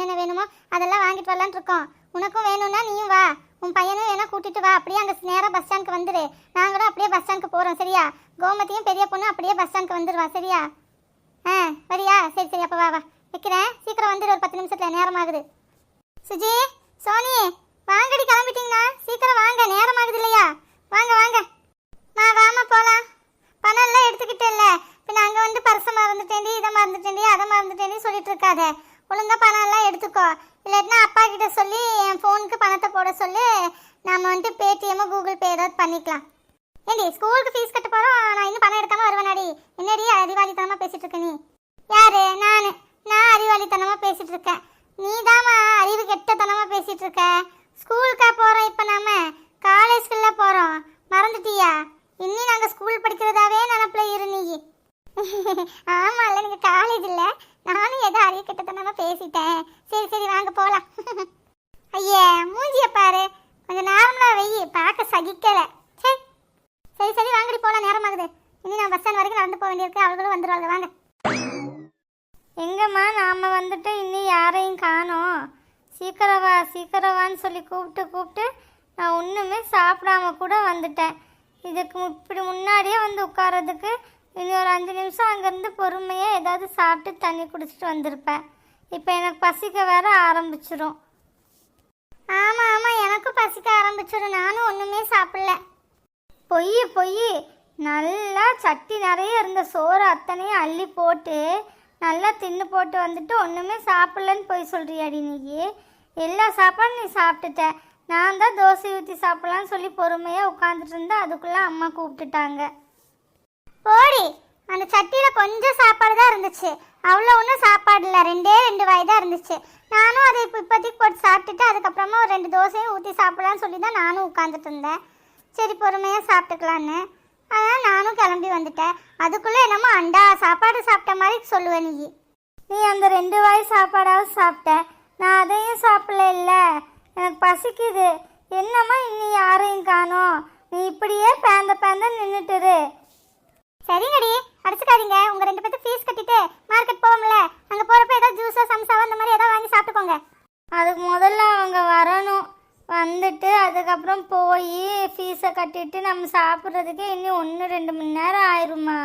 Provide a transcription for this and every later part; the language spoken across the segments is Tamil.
என்னென்ன வேணுமோ அதெல்லாம் வாங்கிட்டு வரலான்னு இருக்கோம். உனக்கும் வேணும்னா நீயும் வா. உன் பையனும் வேணா கூட்டிட்டு வா. அப்படியே அங்கே நேராக பஸ் ஸ்டாண்டுக்கு வந்துரு. நாங்களும் அப்படியே பஸ் ஸ்டாண்டுக்கு போகிறோம் சரியா? கோமதியும் பெரிய பொண்ணு அப்படியே பஸ் ஸ்டாண்டுக்கு வந்துடுவா சரியா? ஆ வரியா? சரி சரி அப்போ வா வா. வைக்கிறேன். சீக்கிரம் வந்துடு ஒரு பத்து நிமிஷத்தில். நேரம் ஆகுது சுஜி சோனி வாங்கடி கிளம்பிட்டீங்களா? சீக்கிரம் வாங்க. நேரம் ஆகுது இல்லையா? வாங்க வாங்க. மா வாமா போகலாம் பணம் எல்லாம் எடுத்துக்கிட்டே இல்ல பின்ன அங்கே வந்து பர்ச மறந்துட்டேன்டி இதை மறந்துட்டேன்டி அதை மறந்துட்டேன்டி சொல்லிட்டு இருக்காத. ஒழுங்காக பணம் எல்லாம் எடுத்துக்கோ. இல்லாட்டினா அப்பா கிட்ட சொல்லி என் ஃபோனுக்கு பணத்தை போட சொல்லி நம்ம வந்துட்டு பேடிஎம்மோ கூகுள் பே ஏதாவது பண்ணிக்கலாம். ஏண்டி ஸ்கூலுக்கு ஃபீஸ் கட்ட போகிறோம் நான் இன்னும் பணம் எடுக்காமல் வருவேனாடி? என்னடி அறிவாளித்தனமாக பேசிகிட்டு இருக்க நீ? யாரு? நான். நான் அறிவாளித்தனமாக பேசிகிட்டு இருக்கேன். நீ அறிவு கெட்டத்தனமாக பேசிகிட்டு இருக்க. ஸ்கூலுக்காக போகிறோம் இப்போ நாம. காலேஜ்க்குள்ள போகிறோம் மறந்துட்டியா? இன்னி நாங்கள் ஸ்கூல் படிக்கிறதாவே நினப்பில் இரு நீ. ஆமா நீங்கள் காலேஜ் இல்லை நானும் ஏதோ அறிவு கெட்டத்தனமா பேசிட்டேன். சரி சரி வாங்க போலாம். ஐயே மூஞ்சிய பாரு. கொஞ்சம் நார்மலா வெயி. பார்க்க சகிக்கல. சரி சரி சரி வாங்கடி போலாம். நேரமாகுது இனி நான் பஸ் ஸ்டாண்ட் வரைக்கும் நடந்து போக வேண்டியிருக்கு. அவர்களும் வந்துடுவாங்க வாங்க. எங்கம்மா நாம் வந்துட்டு இன்னும் யாரையும் காணோம். சீக்கிரம் வா சீக்கிரம் வான்னு சொல்லி கூப்பிட்டு கூப்பிட்டு நான் ஒன்றுமே சாப்பிடாம கூட வந்துட்டேன். இதுக்கு இப்படி முன்னாடியே வந்து உட்கார்றதுக்கு இனி ஒரு அஞ்சு நிமிஷம் அங்கேருந்து பொறுமையாக ஏதாவது சாப்பிட்டு தண்ணி குடிச்சிட்டு வந்திருப்பேன். இப்போ எனக்கு பசிக்க வேற ஆரம்பிச்சிரும். ஆமாம் ஆமாம் எனக்கும் பசிக்க ஆரம்பிச்சிடும் நானும் ஒன்றுமே சாப்பிடல. பொய் பொய் நல்லா சட்டி நிறைய இருந்த சோறு அத்தனையும் அள்ளி போட்டு நல்லா தின்னு போட்டு வந்துட்டு ஒன்றுமே சாப்பிட்லன்னு போய் சொல்கிறியாடி நீ எல்லா சாப்பாடும் நீ சாப்பிட்டுட்ட. நான் தான் தோசை ஊற்றி சாப்பிட்லான்னு சொல்லி பொறுமையாக உட்காந்துட்டு இருந்தேன். அதுக்குள்ளே அம்மா கூப்பிட்டுட்டாங்க. போடி அந்த சட்டியில் கொஞ்சம் சாப்பாடு தான் இருந்துச்சு. அவ்வளோ ஒன்றும் சாப்பாடு இல்லை. ரெண்டே ரெண்டு வாய் தான் இருந்துச்சு. நானும் அதை இப்போ இப்போதைக்கு போட்டு சாப்பிட்டுட்டு அதுக்கப்புறமா ஒரு ரெண்டு தோசையும் ஊற்றி சாப்பிடலான்னு சொல்லி தான் நானும் உட்காந்துட்டு இருந்தேன். சரி பொறுமையாக சாப்பிட்டுக்கலான்னு. அதான் நானும் கிளம்பி வந்துட்டேன். அதுக்குள்ளே என்னமோ அண்டா சாப்பாடு சாப்பிட்ட மாதிரி சொல்லுவேன் நீ. நீ அந்த ரெண்டு வாய் சாப்பாடாவது சாப்பிட்ட. நான் அதையும் சாப்பிடல இல்லை. எனக்கு பசிக்குது. என்னம்மா இன்னி யாரையும் காணோம்? நீ இப்படியே பேந்த பேந்த நின்றுட்டுரு சரிங்கடி அடிச்சுக்காதீங்க. உங்க ரெண்டு பேர்த்து ஃபீஸ் கட்டிட்டு மார்க்கெட் போவோம்ல அங்க போறப்ப ஏதாவது ஜூஸோ சம்சாவோ அந்த மாதிரி ஏதாவது வாங்கி சாப்பிட்டுக்கோங்க. அதுக்கு முதல்ல அவங்க வரணும். வந்துட்டு அதுக்கப்புறம் போய் ஃபீஸை கட்டிட்டு நம்ம சாப்பிட்றதுக்கு இன்னும் ஒன்று ரெண்டு மணி நேரம் ஆயிருமா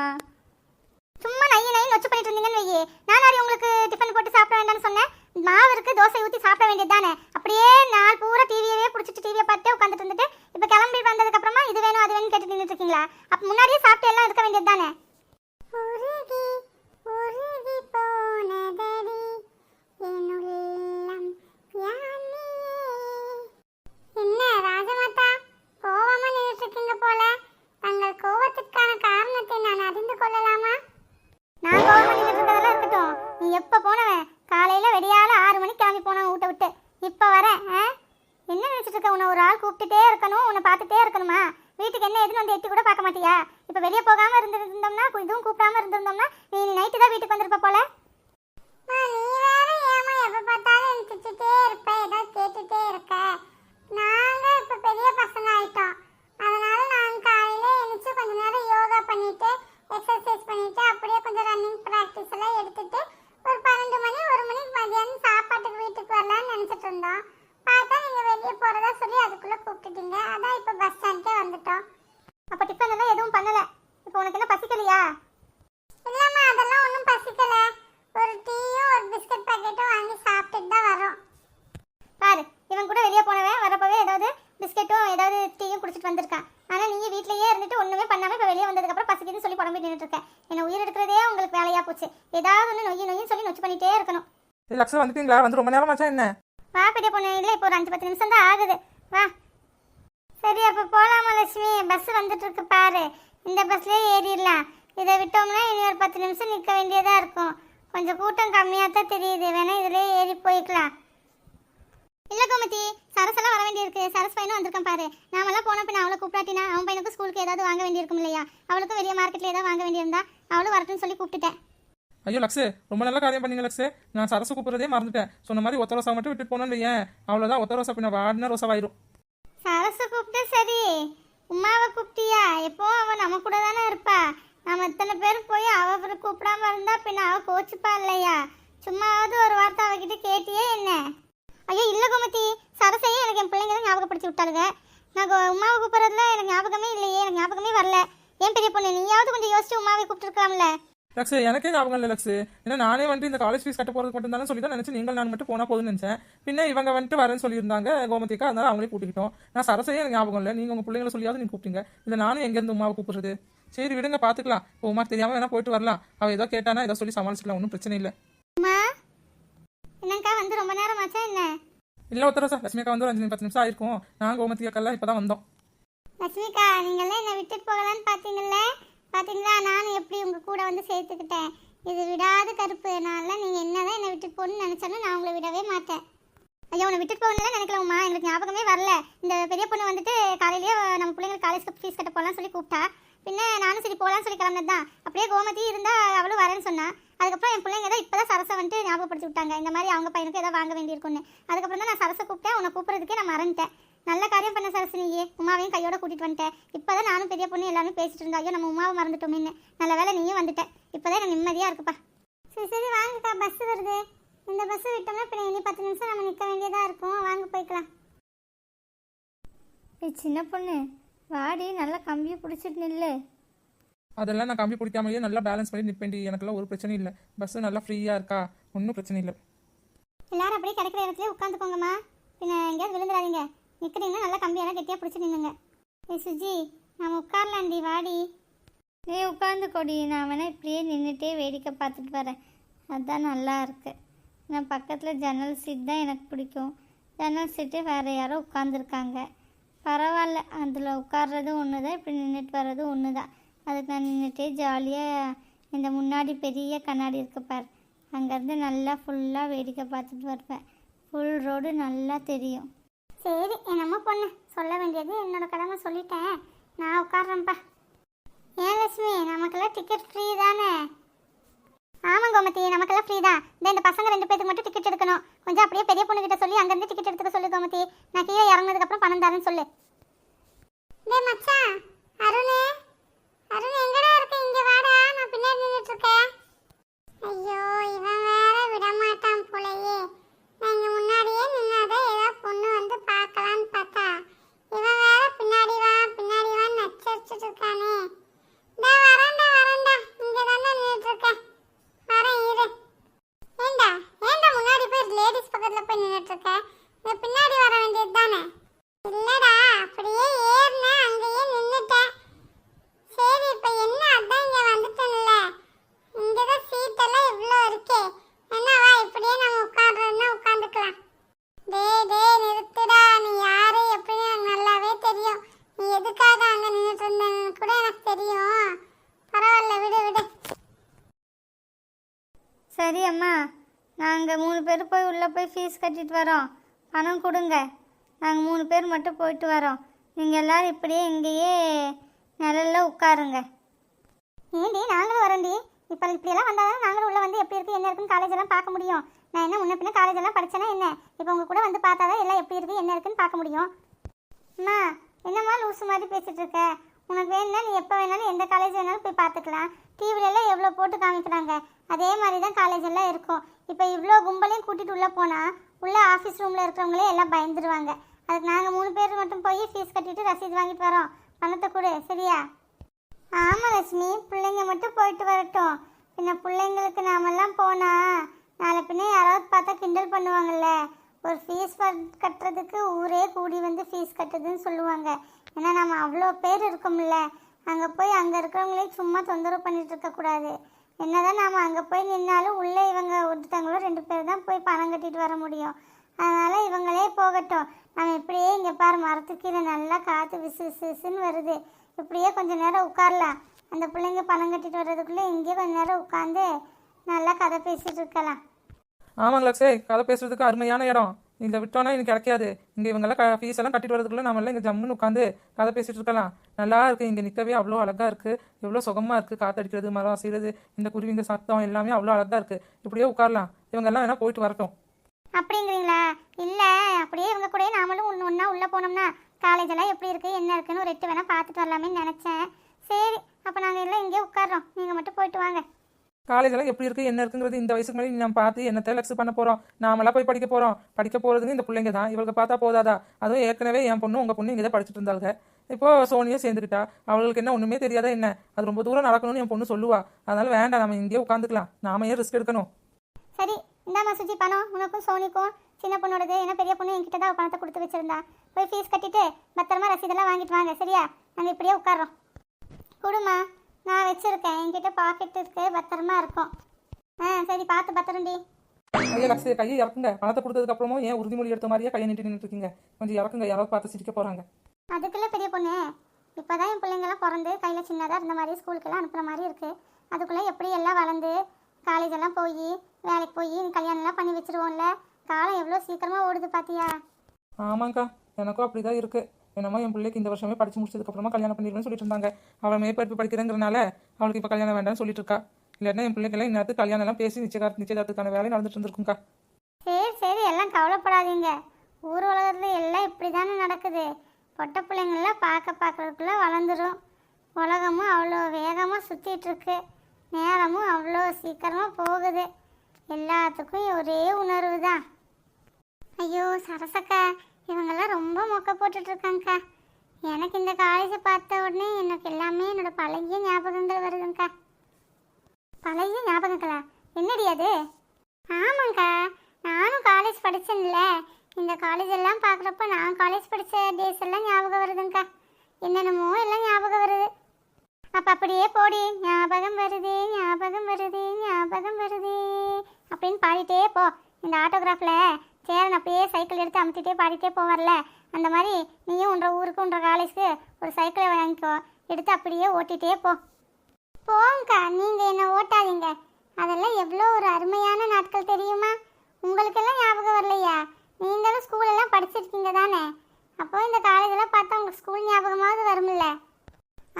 சும்மா நைய நைய நொச்சு பண்ணிட்டு இருந்தீங்கன்னு வையே. நான் உங்களுக்கு டிஃபன் போட்டு சாப்பிட வேண்டாம்னு சொன்னேன்? மாவு இருக்கு தோசை ஊற்றி சாப்பிட வேண்டியது தானே? அப்படியே நாள் பூரா டிவியவே குடிச்சிட்டு டிவியை பார்த்து உட்காந்துட்டு இருந்துட்டு இப்போ கிளம்பி வந்ததுக்கு அப்புறமா இது வேணும் அது வேணும் கேட்டு நின்றுட்டு இருக்கீங்களா? அப்போ முன்னாடியே சாப்பிட்டு எல்லாம் இருக்க வேண்டியது தானே உருகி உருகி போனதடி என்னுள்ளம் என்ன ராஜமாதா கோவமா நின்றுட்டு இருக்கீங்க போல தங்கள் கோவத்திற்கான காரணத்தை நான் அறிந்து கொள்ளலாமா நான் கோவமா நின்றுட்டு இருக்கதெல்லாம் இருக்கட்டும் நீ எப்ப போனவன் காலையில வெடியால ஆறு மணிக்கு கிளம்பி போனவன் வீட்டை விட்டு இப்ப வரேன் ஆ? என்ன நினைச்சிட்டு இருக்க உன்னை ஒரு ஆள் கூப்பிட்டுட்டே இருக்கணும் உன்னை பார்த்துட்டே இருக்கணுமா வீட்டுக்கு என்ன எதுன்னு வந்து எட்டி கூட பார்க்க மாட்டியா இப்ப வெளியே போகாம இருந்திருந்தோம்னா இதுவும் கூப்பிடாம இருந்திருந்தோம்னா நீ நைட்டு தான் வீட்டுக்கு வந்திருப்ப போல நீ வேற ஏமா எப்ப பார்த்தாலும் எனக்கு திட்டிட்டே இருப்ப ஏதாவது கேட்டுட்டே இருக்க நாங்க இப்ப பெரிய பசங்க ஆயிட்டோம் அதனால நாங்க காலையில எழுந்துச்சு கொஞ்ச நேரம் யோகா பண்ணிட்டு எக்ஸசைஸ் பண்ணிட்டு அப்படியே கொஞ்சம் ரன்னிங் பிராக்டிஸ் எல்லாம் எடுத்துட்டு ஒரு பன்னெண்டு மணி ஒரு மணிக்கு மதியானம் சாப்பாட்டுக்கு வீட்டுக்கு வரலாம்னு நினைச்சிட்டு இருந்தோம் பார்த்தா நீங்க வெளியே போறதா சொல்லி அதுக்குள்ள கூப்பிட்டுட்டீங்க அதான் இப்ப பஸ் ஸ்டாண்டே வந்துட்டோம் அப்ப டிஃபன் எல்லாம் எதுவும் பண்ணல இப்போ உனக்கு என்ன பசிக்கலையா இல்லம்மா அதெல்லாம் ஒன்றும் பசிக்கல ஒரு டீயும் ஒரு பிஸ்கட் பாக்கெட்டும் வாங்கி சாப்பிட்டுட்டு தான் வரோம் பாரு இவன் கூட வெளியே போனவன் வரப்பவே ஏதாவது பிஸ்கெட்டும் ஏதாவது டீயும் குடிச்சிட்டு வந்திருக்கான் ஆனால் நீங்கள் வீட்லயே இருந்துட்டு ஒன்றுமே பண்ணாமல் இப்போ வெளியே வந்ததுக்கப்புறம் பசிக்குதுன்னு சொல்லி புலம்பி நின்றுட்டு இருக்கேன். என்ன உயிர் எடுக்கிறதே உங்களுக்கு வேலையாக போச்சு. ஏதாவது ஒன்று நொய்யி நொய்யின்னு சொல்லி நொச்சு பண்ணிட்டே இருக்கணும். ஏய் லக்ஷா வந்துட்டீங்களா? வந்து ரொம்ப நேரம் ஆச்சா என்ன? வா பெரிய பொண்ணு. இல்லை இப்போ ஒரு அஞ்சு பத்து நிமிஷம் தான் ஆகுது. வா. சரி அப்போ போகலாமா லட்சுமி பஸ் வந்துட்டு இருக்கு பாரு. இந்த பஸ்லேயே ஏறிடலாம். இதை விட்டோம்னா இனி ஒரு பத்து நிமிஷம் நிற்க வேண்டியதாக இருக்கும். கொஞ்சம் கூட்டம் கம்மியாக தான் தெரியுது. வேணா இதுலேயே ஏறி போய்க்கலாம். இல்ல கோமதி சரசெல்லாம் வர வேண்டியிருக்கு. சரஸ் பையனும் வந்திருக்கான் பாரு. நாமெல்லாம் போன பின்ன அவளை கூப்பிட்டாட்டினா அவன் பையனுக்கு ஸ்கூலுக்கு ஏதாவது வாங்க வேண்டியிருக்கும் இல்லையா? அவளுக்கும் வெளியே மார்க்கெட்ல ஏதாவது வாங்க வேண்டியிருந்தா அவளும் வரட்டும்னு சொல்லி கூப்பிட்டுட்டேன். ஐயோ லக்ஷு ரொம்ப நல்ல காரியம் பண்ணீங்க லக்ஷு நான் சரசு கூப்பிட்றதே மறந்துட்டேன். சொன்ன மாதிரி ஒத்த ரோசா மட்டும் விட்டுட்டு போனோம் வையேன் அவ்வளோதான் ஒத்த ரோசா பின்ன வாடின ரோசாவாயிரும் சரசு கூப்பிட்டு சரி. உமாவை கூப்பிட்டியா? எப்போ அவ நம்ம கூட தானே இருப்பா. நம்ம இத்தனை பேர் போய் அவ கூப்பிடாம இருந்தா பின்ன அவ கோச்சுப்பா இல்லையா? சும்மாவது ஒரு வார்த்தை அவகிட்ட கேட்டியே என்ன? ஐயோ இல்ல கோமதி. சரசையே எனக்கு என் பிள்ளைங்க தான் ஞாபகப்படுத்தி விட்டாளுங்க. நான் உமாவை கூப்பிடுறதுல எனக்கு ஞாபகமே இல்லையே. எனக்கு ஞாபகமே வரல. ஏன் பெரிய பொண்ணு நீயாவது கொஞ்சம் யோசிச்சு உமாவை கூப்பிட்டுருக்கலாம்ல. லக்ஸ் எனக்கே ஞாபகம் இல்லை லக்ஸ். ஏன்னா நானே வந்துட்டு இந்த காலேஜ் ஃபீஸ் கட்ட போகிறதுக்கு மட்டும் தானே சொல்லி தான் நினச்சி நீங்கள் நான் மட்டும் போனால் போதும்னு நினச்சேன். பின்ன இவங்க வந்துட்டு வரேன்னு சொல்லியிருந்தாங்க கோமதிக்கா. அதனால அவங்களே கூட்டிக்கிட்டோம். நான் சரசையே எனக்கு ஞாபகம் இல்லை. நீங்கள் உங்கள் பிள்ளைங்களை சொல்லியாவது நீங்கள் கூப்பிட்டீங்க இல்லை நானும் எங்கேருந்து உமாவை கூப்பிடுறது? சரி விடுங்க பார்த்துக்கலாம் இப்போ உமா தெரியாமல் வேணா போயிட்டு வரலாம். அவள் ஏதோ கேட்டானா ஏதோ சொல்லி சமாளிச்சுக்கலாம். ஒன்றும் பிரச்சனை இல்லை. அம்மா என்னங்கக்கா வந்து ரொம்ப நேரம் ஆச்சா என்ன? இல்லை ஒருத்தர சார். லட்சுமிக்கா வந்து ஒரு அஞ்சு பத்து நிமிஷம் ஆயிருக்கும். நான் கோமதி அக்கெல்லாம் இப்போ தான் வந்தோம். லட்சுமிக்கா நீங்களாம் என்னை விட்டுட்டு போகலான்னு பார்த்தீங்கல்ல பார்த்தீங்களா நானும் எப்படி உங்கள் கூட வந்து சேர்த்துக்கிட்டேன். இது விடாத கருப்பு. நான்லாம் நீங்கள் என்னதான் என்னை விட்டுட்டு போகணும்னு நினச்சாலும் நான் உங்களை விடவே மாட்டேன். ஐயோ உன்னை விட்டுட்டு போகணும்லாம் நினைக்கலம்மா எங்களுக்கு ஞாபகமே வரல. இந்த பெரிய பொண்ணு வந்துட்டு காலையிலேயே நம்ம பிள்ளைங்களுக்கு காலேஜ்க்கு ஃபீஸ் கட்ட போகலான்னு சொல்லி கூப்பிட்டா. பின்ன நானும் சரி போகலான்னு சொல்லி கிளம்பினது தான் அப்படியே கோமதி இருந்தா அவளும் வரேன்னு சொன்னா. அதுக்கப்புறம் என் பிள்ளைங்க தான் இப்போதான் சரசை வந்துட்டு ஞாபகப்படுத்தி விட்டாங்க. இந்த மாதிரி அவங்க பையனுக்கு ஏதாவது வாங்க வேண்டியிருக்குன்னு அதுக்கப்புறம் தான் நான் சரசை கூப்பிட்டேன். உன்னை கூப்பிட்றதுக்கே நான் மறந்துட்டேன். நல்ல காரியம் பண்ண சரசு நீயே. உமாவையும் கையோட கூட்டிகிட்டு வந்துட்டேன். இப்போதான் நானும் பெரிய பொண்ணு எல்லாரும் பேசிட்டு இருந்தா ஐயோ நம்ம உமாவை மறந்துட்டோமேன்னு. நல்ல வேலை நீயும் வந்துட்ட இப்போதான் எனக்கு நிம்மதியாக இருக்குப்பா. சரி சரி வாங்கக்கா. பஸ் வருது. இந்த பஸ் விட்டோம்னா பின்ன இனி பத்து நிமிஷம் நம்ம நிற்க வேண்டியதாக இருக்கும். வாங்க போய்க்கலாம். சின்ன பொண்ணு. வாடி நல்லா கம்பியை பிடிச்சிட்டு நில்லு. அதெல்லாம் நான் கம்பி பிடிக்காமலேயே நல்லா பேலன்ஸ் பண்ணி நிற்பேன்டி எனக்கெல்லாம் ஒரு பிரச்சனையும் இல்லை. பஸ்ஸு நல்லா ஃப்ரீயாக இருக்கா? ஒன்றும் பிரச்சனை இல்லை. எல்லாரும் அப்படியே கிடைக்கிற இடத்துல உட்காந்துக்கோங்கம்மா. பின்ன எங்கேயாவது விழுந்துடாதீங்க நிற்கிறீங்கன்னா நல்லா கம்பியெல்லாம் கெட்டியாக பிடிச்சி நின்னுங்க. ஏ சுஜி நம்ம உட்காரலாண்டி வாடி நீ உட்காந்துக்கோடி. நான் வேணா இப்படியே நின்றுட்டே வேடிக்கை பார்த்துட்டு வரேன். அதுதான் நல்லா இருக்கு. நான் பக்கத்தில் ஜன்னல் சீட் தான் எனக்கு பிடிக்கும். ஜன்னல் சீட்டு வேறு யாரோ உட்காந்துருக்காங்க பரவாயில்ல. அதில் உட்கார்றதும் ஒன்று தான் இப்படி நின்றுட்டு வர்றதும் ஒன்று தான் அதுக்கு நான் நின்றுட்டே ஜாலியாக இந்த முன்னாடி பெரிய கண்ணாடி இருக்கு பார். அங்கேருந்து நல்லா ஃபுல்லாக வேடிக்கை பார்த்துட்டு வருவேன். ஃபுல் ரோடு நல்லா தெரியும். சரி என்னமோ பொண்ணு. சொல்ல வேண்டியது என்னோட கடமை சொல்லிட்டேன். நான் உட்காடுறேன்ப்பா ஏன் லட்சுமி? நமக்கெல்லாம் டிக்கெட் ஃப்ரீ தானே? ஆமாம் கோமதி நமக்கெல்லாம் ஃப்ரீ தான். இந்த இந்த பசங்க ரெண்டு பேருக்கு மட்டும் டிக்கெட் எடுக்கணும். கொஞ்சம் அப்படியே பெரிய பொண்ணு கிட்ட சொல்லி அங்கேருந்து டிக்கெட் எடுத்துக்க சொல்லு கோமதி. நான் கீழே இறங்குனதுக்கப்புறம் பணம் தரேன்னு சொல்லு. டேய் மச்சான் அருணே. அருண் எங்கடா இருக்க? இங்க வாடா. நான் பின்னாடி நின்னுட்டு இருக்கேன். ஐயோ இவன் வேற விட மாட்டான் போலயே. நான் இங்க முன்னாடியே நின்னாத ஏதோ பொண்ணு வந்து பார்க்கலான்னு பார்த்தா. இவன் வேற பின்னாடி வா பின்னாடி வா நச்சரிச்சுட்டு இருக்கானே. டா வரேன்டா வரேன்டா. இங்க தானே நின்னுட்டு இருக்கேன். வரேன் இரு. ஏண்டா ஏண்டா முன்னாடி போய் லேடிஸ் பக்கத்துல போய் நின்னுட்டு இருக்க? இங்க பின்னாடி வர வேண்டியது தானே இல்லடா அப்படியே ஏறினேன் அங்கேயே நின்னுட்டேன் சரி இப்ப என்ன அதான் இங்க வந்துட்டேன்ல இங்கதான் சீட் எல்லாம் இவ்ளோ இருக்கே என்னவா இப்படியே நம்ம உட்கார்றதுன்னா உட்காந்துக்கலாம் டேய் டேய் நிறுத்துடா நீ யாரு எப்படின்னு எனக்கு நல்லாவே தெரியும் நீ எதுக்காக அங்க நின்னுட்டு இருந்தேன்னு கூட எனக்கு தெரியும் பரவாயில்ல விடு விடு சரி அம்மா நாங்கள் மூணு பேர் போய் ஃபீஸ் கட்டிட்டு வரோம். பணம் கொடுங்க. நாங்கள் மூணு பேர் மட்டும் போயிட்டு வரோம். நீங்கள் எல்லாரும் இப்படியே இங்கேயே நிழல்ல உட்காருங்க. ஏண்டி நாங்களும் வரோண்டி. இப்போ இப்படியெல்லாம் வந்தால் நாங்களும் உள்ளே வந்து எப்படி இருக்குது என்ன இருக்குன்னு காலேஜ் எல்லாம் பார்க்க முடியும். நான் என்ன முன்ன பின்ன காலேஜ் எல்லாம் படிச்சேனா என்ன? இப்போ உங்க கூட வந்து பார்த்தா தான் எல்லாம் எப்படி இருக்குது என்ன இருக்குன்னு பார்க்க முடியும். அம்மா என்னம்மா லூசு மாதிரி பேசிட்டு இருக்க? உனக்கு வேணும்னா நீ எப்போ வேணாலும் எந்த காலேஜ் வேணாலும் போய் பார்த்துக்கலாம். டிவில எல்லாம் எவ்வளோ போட்டு காமிக்கிறாங்க. அதே மாதிரி தான் காலேஜ் எல்லாம் இருக்கும். இப்போ இவ்வளோ கும்பலையும் கூட்டிட்டு உள்ளே போனால் உள்ளே ஆஃபீஸ் ரூமில் இருக்கிறவங்களே எல்லாம் பயந்துருவாங்க. அதுக்கு நாங்கள் மூணு பேர் மட்டும் போய் ஃபீஸ் கட்டிட்டு ரசீது வாங்கிட்டு வரோம். பணத்தை கொடு சரியா? ஆமாம் லட்சுமி. பிள்ளைங்க மட்டும் போயிட்டு வரட்டும். பின்ன பிள்ளைங்களுக்கு நாமெல்லாம் போனால் நாளை பின்ன யாராவது பார்த்தா கிண்டல் பண்ணுவாங்கல்ல. ஒரு ஃபீஸ் கட்டுறதுக்கு ஊரே கூடி வந்து ஃபீஸ் கட்டுறதுன்னு சொல்லுவாங்க. ஏன்னா நம்ம அவ்வளோ பேர் இருக்கோம்ல. அங்கே போய் அங்கே இருக்கிறவங்களே சும்மா தொந்தரவு பண்ணிட்டு இருக்கக்கூடாது. என்னதான் நாம் அங்கே போய் நின்னாலும் உள்ளே இவங்க ஒருத்தங்களோ ரெண்டு பேர் தான் போய் பணம் கட்டிட்டு வர முடியும். அதனால் இவங்களே போகட்டும். நம்ம இப்படியே இங்கே பாரு மரத்துக்கீழே நல்லா காற்று விசு விசுன்னு வருது. இப்படியே கொஞ்சம் நேரம் உட்காரலாம். அந்த பிள்ளைங்க பணம் கட்டிட்டு வர்றதுக்குள்ளே இங்கேயே கொஞ்ச நேரம் உட்காந்து நல்லா கதை பேசிட்டு இருக்கலாம். ஆமாங்க லக்ஸே கதை பேசுறதுக்கு அருமையான இடம். இங்கே விட்டோன்னா எனக்கு கிடைக்காது. இங்கே இவங்கெல்லாம் க ஃபீஸ் எல்லாம் கட்டிட்டு வரதுக்குள்ளே நம்மளாம் இங்கே ஜம்முன்னு உட்காந்து கதை பேசிட்டு இருக்கலாம். நல்லா இருக்குது இங்கே நிற்கவே அவ்வளோ அழகாக இருக்குது எவ்வளோ சுகமாக இருக்குது காத்தடிக்கிறது மரம் அசைகிறது இந்த குருவிங்க சத்தம் எல்லாமே அவ்வளோ அழகாக இருக்குது இப்படியே உட்காரலாம். இவங்கெல்லாம் வேணால் போயிட்டு வரட்டும். அப்படிங்கிறீங்களா? இல்லை அப்படியே இவங்க கூட நாமளும் ஒன்று ஒன்றா உள்ளே போனோம்னா காலேஜ் எல்லாம் எப்படி இருக்குது என்ன இருக்குன்னு ஒரு எட்டு வேணால் பார்த்துட்டு வரலாமேன்னு நினச்சேன். சரி அப்போ நாங்கள் எல்லாம் இங்கேயே உட்கார்றோம். நீங்கள் மட்டும் போயிட்டு வாங்க. காலேஜெல்லாம் எப்படி இருக்கு என்ன இருக்குங்கிறது இந்த வயசுக்கு மேலே நம்ம பார்த்து என்னத்தை லக்ஸ் பண்ண போறோம். நாமெல்லாம் போய் படிக்க போறோம். படிக்க போறதுன்னு இந்த பிள்ளைங்க தான். இவளுக்கு பார்த்தா போதாதா? அதுவும் ஏற்கனவே என் பொண்ணு உங்க பொண்ணு இங்கே தான் படிச்சுட்டு இருந்தாங்க இப்போ சோனியா சேர்ந்துக்கிட்டா அவளுக்கு என்ன ஒண்ணுமே தெரியாதா என்ன? அது ரொம்ப தூரம் நடக்கணும்னு என் பொண்ணு சொல்லுவா. அதனால வேண்டாம் நம்ம இங்கேயே உட்காந்துக்கலாம் நாம ஏன் ரிஸ்க் எடுக்கணும்? சரி இந்தாம்மா சுஜி பணம். உனக்கும் சோனிக்கும் சின்ன பொண்ணோடது. என்ன பெரிய பொண்ணு என்கிட்ட தான் பணத்தை கொடுத்து வச்சிருந்தா. போய் ஃபீஸ் கட்டிட்டு பத்திரமா ரசீதெல்லாம் வாங்கிட்டு வாங்க. சரியா? நாங்கள் இப்படியே உட்காரோம் கொடுமா நான் வச்சிருக்கேன். என்கிட்ட பாக்கெட் இருக்கு. பத்திரமா இருக்கும். ஆ சரி பார்த்து பத்திரம்டி. ஐயா லக்ஸ் கையை இறக்குங்க. பணத்தை கொடுத்ததுக்கு அப்புறமும் ஏன் உறுதிமொழி எடுத்த மாதிரியே கையை நீட்டி நின்றுட்டு இருக்கீங்க கொஞ்சம் இறக்குங்க. யாராவது பார்த்து சிரிக்க போறாங்க. அதுக்குள்ள பெரிய பொண்ணு இப்போதான் என் பிள்ளைங்கெல்லாம் பிறந்து கையில் சின்னதாக இருந்த மாதிரி ஸ்கூலுக்கெல்லாம் அனுப்புகிற மாதிரி இருக்கு. அதுக்குள்ளே எப்படி எல்லாம் வளர்ந்து காலேஜ் எல்லாம் போய் வேலைக்கு போய் கல்யாணம்லாம் பண்ணி வச்சிருவோம்ல? காலம் எவ்வளோ சீக்கிரமாக ஓடுது பாத்தியா? ஆமாங்க்கா எனக்கும் அப்படிதான் இருக்கு. என்னமோ என் பிள்ளைக்கு இந்த வருஷமே படிச்சு முடிச்சதுக்கப்புறமா கல்யாணம் பண்ணிடுவேன்னு சொல்லிட்டு இருந்தாங்க அவள் மேற்படிப்பு படிக்கிறேங்கிறனால அவளுக்கு இப்போ கல்யாணம் வேண்டாம்னு சொல்லிட்டு இருக்கா இல்லைன்னா என் பிள்ளைக்கெல்லாம் இந்நேரத்துக்கு கல்யாணம் எல்லாம் பேசி நிச்சயதார்த்த நிச்சயதார்த்தத்துக்கான வேலை நடந்துட்டு இருந்திருக்கும்க்கா. சரி சரி எல்லாம் கவலைப்படாதீங்க. ஊர் உலகத்தில் எல்லாம் இப்படி தானே நடக்குது. பொட்டை பிள்ளைங்கள்லாம் பார்க்க பார்க்கறதுக்குள்ள வளர்ந்துரும். உலகமும் அவ்வளோ வேகமாக சுற்றிட்டு இருக்கு நேரமும் அவ்வளோ சீக்கிரமாக போகுது. எல்லாத்துக்கும் ஒரே உணர்வு தான் ஐயோ சரசக்கா இவங்கெல்லாம் ரொம்ப மொக்க போட்டுட்டு இருக்காங்கக்கா எனக்கு இந்த காலேஜை பார்த்த உடனே எனக்கு எல்லாமே என்னோட பழைய ஞாபகங்கள் வருதுங்கக்கா. பழைய ஞாபகங்களா? என்னடி அது? ஆமாங்க்கா நானும் காலேஜ் படித்தேன்ல இந்த காலேஜ் எல்லாம் பார்க்குறப்ப நான் காலேஜ் படித்த டேஸ் எல்லாம் ஞாபகம் வருதுங்கக்கா. என்னென்னமோ எல்லாம் ஞாபகம் வருது. அப்போ அப்படியே போடி. ஞாபகம் வருது ஞாபகம் வருது ஞாபகம் வருது அப்படின்னு பாடிட்டே போ. இந்த ஆட்டோகிராஃபில் சேரன் அப்படியே சைக்கிள் எடுத்து அமுத்திட்டே பாடிட்டே போவார்ல? அந்த மாதிரி நீயும் உன்ற ஊருக்கு உன்ற காலேஜுக்கு ஒரு சைக்கிளை வாங்கிக்கோ. எடுத்து அப்படியே ஓட்டிகிட்டே போ. போங்கக்கா நீங்கள் என்ன ஓட்டாதீங்க. அதெல்லாம் எவ்வளோ ஒரு அருமையான நாட்கள் தெரியுமா? உங்களுக்கெல்லாம் ஞாபகம் வரலையா? நீங்களும் ஸ்கூலெல்லாம் படிச்சிருக்கீங்க தானே? அப்போ இந்த காலேஜெல்லாம் பார்த்தா உங்களுக்கு ஸ்கூல் ஞாபகமாவது வரும்ல?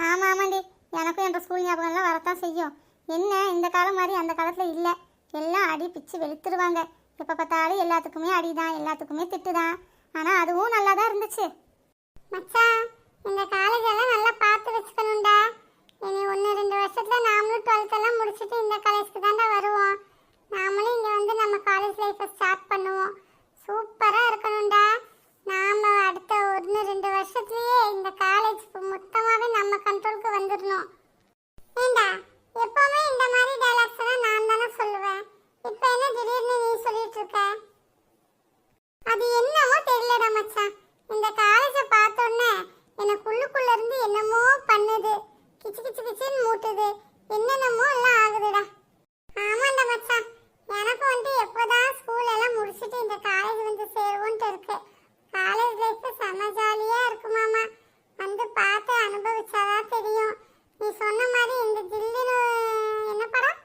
ஆமாம் ஆமாண்டி. எனக்கும் என்ற ஸ்கூல் ஞாபகம்லாம் வரத்தான் செய்யும். என்ன இந்த காலம் மாதிரி அந்த காலத்தில் இல்லை. எல்லாம் அடி பிச்சு வெளுத்துருவாங்க. எப்போ பார்த்தாலும் எல்லாத்துக்குமே அடிதான் எல்லாத்துக்குமே திட்டுதான். ஆனால் அதுவும் நல்லா தான் இருந்துச்சு. மச்சான் இந்த காலேஜ் எல்லாம் நல்லா பார்த்து வச்சுக்கணும்டா. இனி ஒன்று ரெண்டு வருஷத்துல நாமளும் டுவெல்த் எல்லாம் முடிச்சுட்டு இந்த காலேஜ்க்கு தாண்டா வருவோம். நாமளும் இங்கே வந்து நம்ம காலேஜ் லைஃப்பை ஸ்டார்ட் பண்ணுவோம். சூப்பராக இருக்கணும்டா. நாம் அடுத்த ஒன்று ரெண்டு வருஷத்துலேயே இந்த காலேஜ் மொத்தமாகவே நம்ம கண்ட்ரோலுக்கு வந்துடணும். ஏண்டா எப்போவுமே இந்த மாதிரி டைலாக்ஸ் எல்லாம் நான் தானே சொல்லுவேன். இப்போ என்ன திடீர்னு நீ சொல்லிட்டு இருக்க அது என்னமோ தெரியலடா மச்சான் இந்த காலேஜை பார்த்தோன்னே எனக்கு உள்ளுக்குள்ள இருந்து என்னமோ பண்ணுது கிச்சு கிச்சு கிச்சுன்னு மூட்டுது என்னென்னமோ எல்லாம் ஆகுதுடா ஆமாண்டா மச்சான் எனக்கு வந்து எப்போதான் ஸ்கூல் எல்லாம் முடிச்சுட்டு இந்த காலேஜ் வந்து சேருவோன்ட்டு இருக்கு காலேஜ் லைஃப் செம ஜாலியா இருக்கு மாமா வந்து பார்த்து அனுபவிச்சாதான் தெரியும் நீ சொன்ன மாதிரி இந்த ஜில்லுன்னு என்ன படம்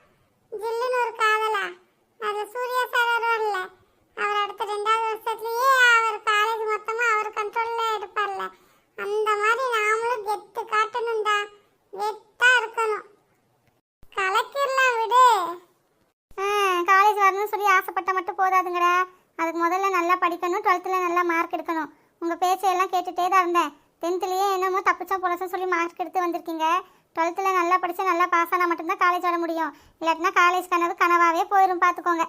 ஜில்லுன்னு ஒரு காதலா அதுல சூர்யா சார் வருவார்ல அவர் அடுத்த ரெண்டாவது வருஷத்துலயே அவர் காலேஜ் மொத்தமா அவர் கண்ட்ரோல்ல எடுப்பார்ல அந்த மாதிரி நாமளும் கெத்து காட்டணும்டா கெத்தா இருக்கணும் கலக்கிடலாம் விடு காலேஜ் வரணும்னு சொல்லி ஆசைப்பட்ட மட்டும் போதாதுங்கடா அதுக்கு முதல்ல நல்லா படிக்கணும் டுவெல்த்தில் நல்லா மார்க் எடுக்கணும் உங்கள் பேச்சையெல்லாம் கேட்டுகிட்டே தான் இருந்தேன் டென்த்துலேயே என்னமோ தப்பிச்சா பொலசம் சொல்லி மார்க் எடுத்து வந்திருக்கீங்க. டுவெல்த்தில் நல்லா படித்து நல்லா பாஸ் ஆனால் மட்டும்தான் காலேஜ் வர முடியும். இல்லாட்டினா காலேஜ் கனவு கனவாகவே போயிடும் பார்த்துக்கோங்க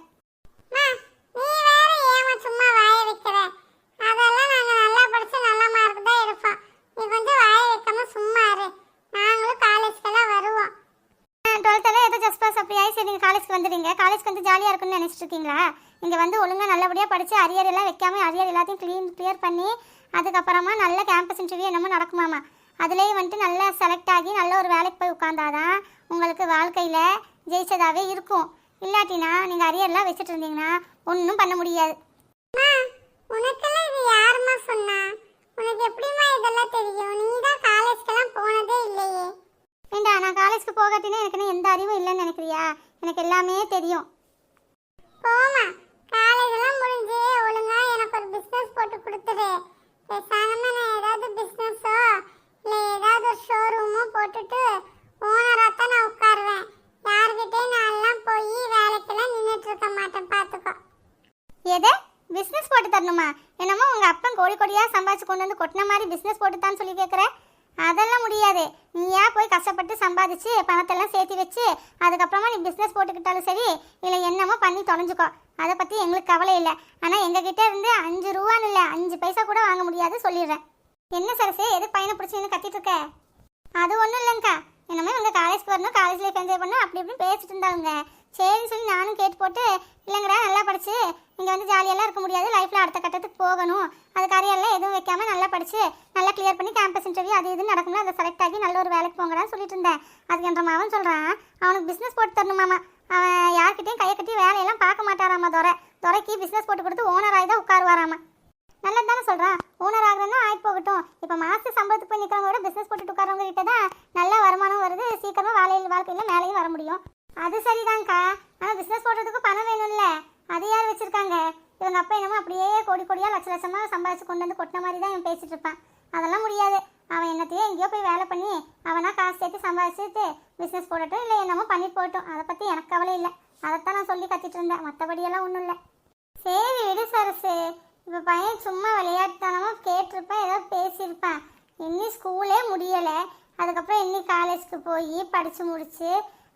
படிச்சு ஜாலியாக இருக்கும்னு நினச்சிட்டு இருக்கீங்களா? இங்கே வந்து ஒழுங்காக நல்லபடியாக படித்து அரியர் எல்லாம் வைக்காம அரியர் எல்லாத்தையும் க்ளீன் கிளியர் பண்ணி அதுக்கப்புறமா நல்ல கேம்பஸ் இன்டர்வியூ என்னமோ நடக்குமாமா. அதுலேயே வந்துட்டு நல்லா செலக்ட் ஆகி நல்ல ஒரு வேலைக்கு போய் உட்காந்தாதான் உங்களுக்கு வாழ்க்கையில் ஜெயிச்சதாகவே இருக்கும். இல்லாட்டினா நீங்கள் அரியர்லாம் வச்சுட்டு இருந்தீங்கன்னா ஒன்றும் பண்ண முடியாது. உனக்கெல்லாம் இது யாருமா சொன்னா? உனக்கு எப்படிமா இதெல்லாம் தெரியும்? நீ தான் காலேஜ்க்கெல்லாம் போனதே இல்லையே. ஏண்டா நான் காலேஜ்க்கு போகாட்டினா எனக்கு எந்த அறிவும் இல்லைன்னு நினைக்கிறியா? எனக்கு எல்லாமே தெரியும். போமா காலேஜ் எல்லாம் முடிஞ்சு ஒழுங்கா எனக்கு ஒரு பிசினஸ் போட்டு கொடுத்துரு பேசாம நான் ஏதாவது பிசினஸோ இல்ல ஏதாவது ஒரு ஷோரூமோ போட்டுட்டு ஓனராக தான் நான் உட்காருவேன். யார்கிட்டே நான் எல்லாம் போய் வேலைக்கெல்லாம் நின்றுட்டு இருக்க மாட்டேன் பார்த்துக்கோ எது? பிஸ்னஸ் போட்டு தரணுமா? என்னமோ உங்கள் அப்பன் கோடி கோடியாக சம்பாதிச்சு கொண்டு வந்து கொட்டின மாதிரி பிஸ்னஸ் போட்டு தான் சொல்லி கேட்குற அதெல்லாம் முடியாது. நீயா போய் கஷ்டப்பட்டு சம்பாதிச்சு பணத்தெல்லாம் சேர்த்து வச்சு அதுக்கப்புறமா நீ பிஸ்னஸ் போட்டுக்கிட்டாலும் சரி இல்லை என்னமோ பண்ணி தொலைஞ்சுக்கோ. அதை பற்றி எங்களுக்கு கவலை இல்லை. ஆனால் எங்ககிட்ட இருந்து அஞ்சு ரூபான்னு இல்லை அஞ்சு பைசா கூட வாங்க முடியாது சொல்லிடுறேன். என்ன சரசு எது பையனை பிடிச்சின்னு கத்திட்டு இருக்க? அது ஒன்றும் இல்லைங்கக்கா. என்னமே உங்கள் காலேஜ்க்கு வரணும் காலேஜ் லைஃப் என்ஜாய் பண்ணணும் அப்படி இப்படி பேசிட்டு இருந்தாங்க. சரின்னு சொல்லி நானும் கேட்டு போட்டு இல்லைங்கடா நல்லா படிச்சு இங்கே வந்து ஜாலியெல்லாம் இருக்க முடியாது லைஃப்பில் அடுத்த கட்டத்துக்கு போகணும். அது அரியெல்லாம் எதுவும் வைக்காம நல்லா படிச்சு நல்லா கிளியர் பண்ணி கேம்பஸ் இன்டர்வியூ அது இதுன்னு நடக்கணும் அதை செலக்ட் ஆகி நல்ல ஒரு வேலைக்கு போங்கடான்னு சொல்லிட்டு இருந்தேன். அதுக்கு என்ற மாவன் சொல்கிறான் அவனுக்கு பிஸ்னஸ் போட்டு தரணுமாமா அவன் யார்கிட்டையும் கையை கட்டி வேலையெல்லாம் பார்க்க மாட்டாராமா துறை துறைக்கு பிஸ்னஸ் போட்டு கொடுத்து ஓனராகி தான் உட்காருவாராமா. நல்லது தானே சொல்கிறான் ஓனர் ஆகுறதுன்னா ஆயிட்டு போகட்டும். இப்போ மாச சம்பளத்துக்கு போய் நிற்கிறவங்க விட பிஸ்னஸ் போட்டு உட்காரவங்க கிட்ட தான் நல்ல வருமானம் வருது. சீக்கிரமாக வேலையில் வாழ்க்கையில் மேலேயும் வர முடியும். அது சரிதான்க்கா. ஆனால் பிஸ்னஸ் போடுறதுக்கு பணம் வேணும்ல. அது யார் வச்சுருக்காங்க? இவங்க அப்பா என்னமோ அப்படியே கோடி கோடியாக லட்ச லட்சமாக சம்பாதிச்சு கொண்டு வந்து கொட்டின மாதிரி தான் இவன் பேசிகிட்டு இருப்பான். அதெல்லாம் முடியாது. அவன் என்னத்தையோ எங்கேயோ போய் வேலை பண்ணி அவனா காசு சேர்த்து சம்பாதிச்சுட்டு பிஸ்னஸ் போடட்டும் இல்லை என்னமோ பண்ணிட்டு போகட்டும். அதை பற்றி எனக்கு கவலை இல்லை. அதைத்தான் நான் சொல்லி கத்திட்டு இருந்தேன். மற்றபடியெல்லாம் ஒன்றும் இல்லை. சரி விடு சரசு. இப்போ பையன் சும்மா விளையாட்டுத்தனமாக கேட்டிருப்பேன் ஏதோ பேசியிருப்பேன் இன்னி ஸ்கூலே முடியலை. அதுக்கப்புறம் இன்னி காலேஜ்க்கு போய் படித்து முடிச்சு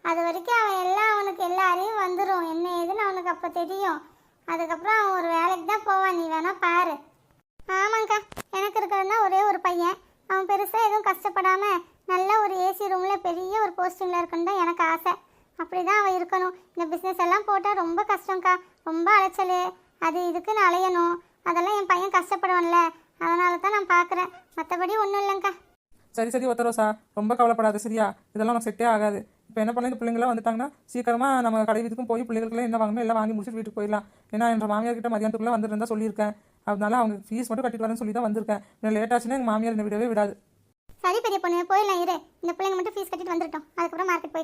அது வரைக்கும் அவன் எல்லாம் அவனுக்கு எல்லா அறிவும் வந்துடும் என்ன ஏதுன்னு அவனுக்கு அப்போ தெரியும். அதுக்கப்புறம் அவன் ஒரு வேலைக்கு தான் போவான். நீ வேணால் பாரு. ஆமாங்க்கா எனக்கு இருக்கிறதுனா ஒரே ஒரு பையன். அவன் பெருசாக எதுவும் கஷ்டப்படாமல் நல்ல ஒரு ஏசி ரூமில் பெரிய ஒரு போஸ்டிங்கில் இருக்குன்னு தான் எனக்கு ஆசை. அப்படி தான் அவன் இருக்கணும். இந்த பிஸ்னஸ் எல்லாம் போட்டால் ரொம்ப கஷ்டம்க்கா. ரொம்ப அலைச்சல். அது இதுக்குன்னு அலையணும். அதெல்லாம் என் பையன் கஷ்டப்படுவான்ல. அதனால தான் நான் பார்க்குறேன் மற்றபடி ஒன்றும் இல்லைங்க்கா சரி சரி ஒத்தரோசா ரொம்ப கவலைப்படாத சரியா? இதெல்லாம் நமக்கு செட்டே ஆகாது. இப்போ என்ன பண்ண இந்த பிள்ளைங்களாம் வந்துட்டாங்கன்னா சீக்கிரமா நம்ம கடை வீட்டுக்கும் போய் பிள்ளைகளுக்குலாம் என்ன வாங்கணும் எல்லாம் வாங்கி முடிச்சுட்டு வீட்டுக்கு போயிடலாம். ஏன்னா என்ற மாமியார் கிட்ட மதியானத்துக்குள்ள வந்துருந்தா சொல்லியிருக்கேன். அதனால அவங்க ஃபீஸ் மட்டும் கட்டிட்டு வரேன்னு சொல்லி தான் வந்திருக்கேன். இன்னும் லேட் ஆச்சுன்னா எங்கள் மாமியார் என்னை விடவே விடாது. சரி பெரிய பொண்ணு போயிடலாம் இரு. இந்த பிள்ளைங்க மட்டும் ஃபீஸ் கட்டிட்டு வந்துட்டோம் அதுக்கப்புறம் மார்க்கெட்